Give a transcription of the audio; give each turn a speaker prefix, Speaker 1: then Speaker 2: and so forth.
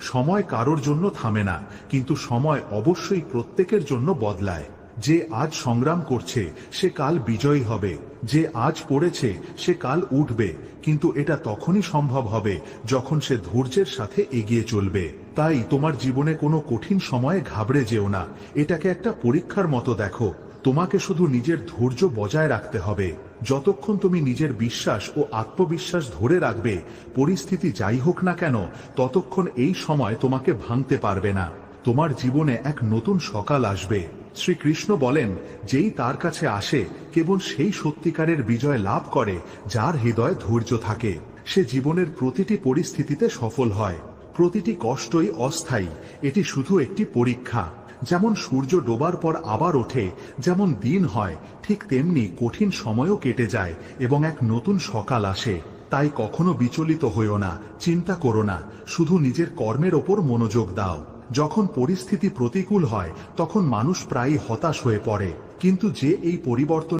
Speaker 1: সময় কারোর জন্য থামে না, কিন্তু সময় অবশ্যই প্রত্যেকের জন্য বদলায়। যে আজ সংগ্রাম করছে, সে কাল বিজয়ী হবে। যে আজ পড়েছে, সে কাল উঠবে। কিন্তু এটা তখনই সম্ভব হবে, যখন সে ধৈর্যের সাথে এগিয়ে চলবে। তাই তোমার জীবনে কোনো কঠিন সময়ে ঘাবড়ে যেও না। এটাকে একটা পরীক্ষার মতো দেখো। তোমাকে শুধু নিজের ধৈর্য বজায় রাখতে হবে। যতক্ষণ তুমি নিজের বিশ্বাস ও আত্মবিশ্বাস ধরে রাখবে, পরিস্থিতি যাই হোক না কেন, ততক্ষণ এই সময় তোমাকে ভাঙতে পারবে না। তোমার জীবনে এক নতুন সকাল আসবে। শ্রীকৃষ্ণ বলেন, যেই তার কাছে আসে, কেবল সেই সত্যিকারের বিজয় লাভ করে, যার হৃদয়ে ধৈর্য থাকে। সে জীবনের প্রতিটি পরিস্থিতিতে সফল হয়। প্রতিটি কষ্টই অস্থায়ী। এটি শুধু একটি পরীক্ষা। যেমন সূর্য ডোবার পর আবার ওঠে, যেমন দিন হয়, ঠিক তেমনি কঠিন সময়ও কেটে যায় এবং এক নতুন সকাল আসে। তাই কখনো বিচলিত হইও না, চিন্তা করো না, শুধু নিজের কর্মের ওপর মনোযোগ দাও। যখন পরিস্থিতি প্রতিকূল হয়, তখন মানুষ প্রায়ই হতাশ হয়ে পড়ে, কিন্তু যে এই পরিবর্তন